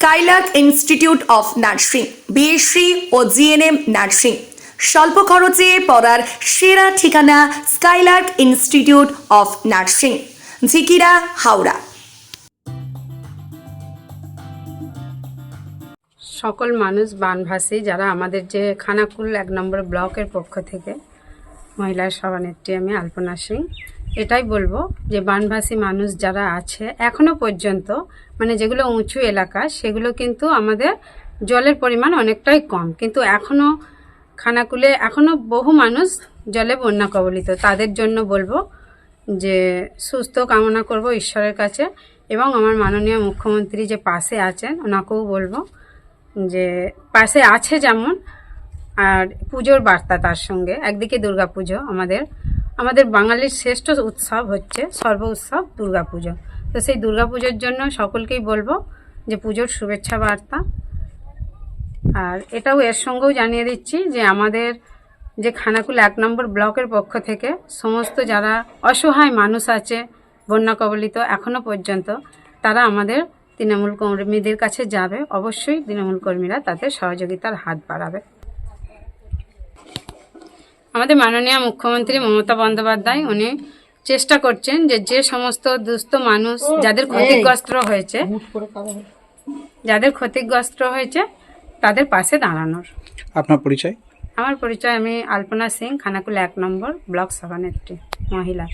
Skylark institute of nursing BSc O GNM nursing স্বল্প খরচে পড়ার সেরা ঠিকানা Skylark institute of nursing Jhikira, Howrah. সকল মানুষ বানভাসী যারা আমাদের যে খানাকুল এক নম্বর ব্লকের পক্ষ থেকে মহিলা সভানেত্রী আমি আলপনা সিং। এটাই বলব যে বানভাসী মানুষ যারা আছে, এখনও পর্যন্ত মানে যেগুলো উঁচু এলাকা, সেগুলো কিন্তু আমাদের জলের পরিমাণ অনেকটাই কম। কিন্তু এখনও খানাকুলে, এখনও বহু মানুষ জলে বন্যা কবলিত। তাদের জন্য বলব যে সুস্থ কামনা করব ঈশ্বরের কাছে এবং আমার মাননীয় মুখ্যমন্ত্রী যে পাশে আছেন, ওনাকেও বলব যে পাশে আছে যেমন, আর পুজোর বার্তা তার সঙ্গে। একদিকে দুর্গা পুজো আমাদের আমাদের বাঙালির শ্রেষ্ঠ উৎসব হচ্ছে সর্ব উৎসব দুর্গা পুজো তো সেই দুর্গা পুজোর জন্য সকলকেই বলব যে পুজোর শুভেচ্ছা বার্তা। আর এটাও এর সঙ্গেও জানিয়ে দিচ্ছি যে আমাদের যে খানাকুল এক নম্বর ব্লকের পক্ষ থেকে সমস্ত যারা অসহায় মানুষ আছে, বন্যা কবলিত এখনও পর্যন্ত, তারা আমাদের তৃণমূল কর্মীদের কাছে যাবে। অবশ্যই তৃণমূল কর্মীরা তাতে সহযোগিতার হাত বাড়াবে। আমাদের মাননীয় মুখ্যমন্ত্রী মমতা বন্দ্যোপাধ্যায় উনি চেষ্টা করছেন যে যে সমস্ত দুস্থ মানুষ যাদের ক্ষতিগ্রস্ত হয়েছে যাদের ক্ষতিগ্রস্ত হয়েছে তাদের পাশে দাঁড়ানোর। আপনার পরিচয়? আমার পরিচয় আমি আলপনা সিং খানাকুল এক নম্বর ব্লক সভানেত্রী মহিলা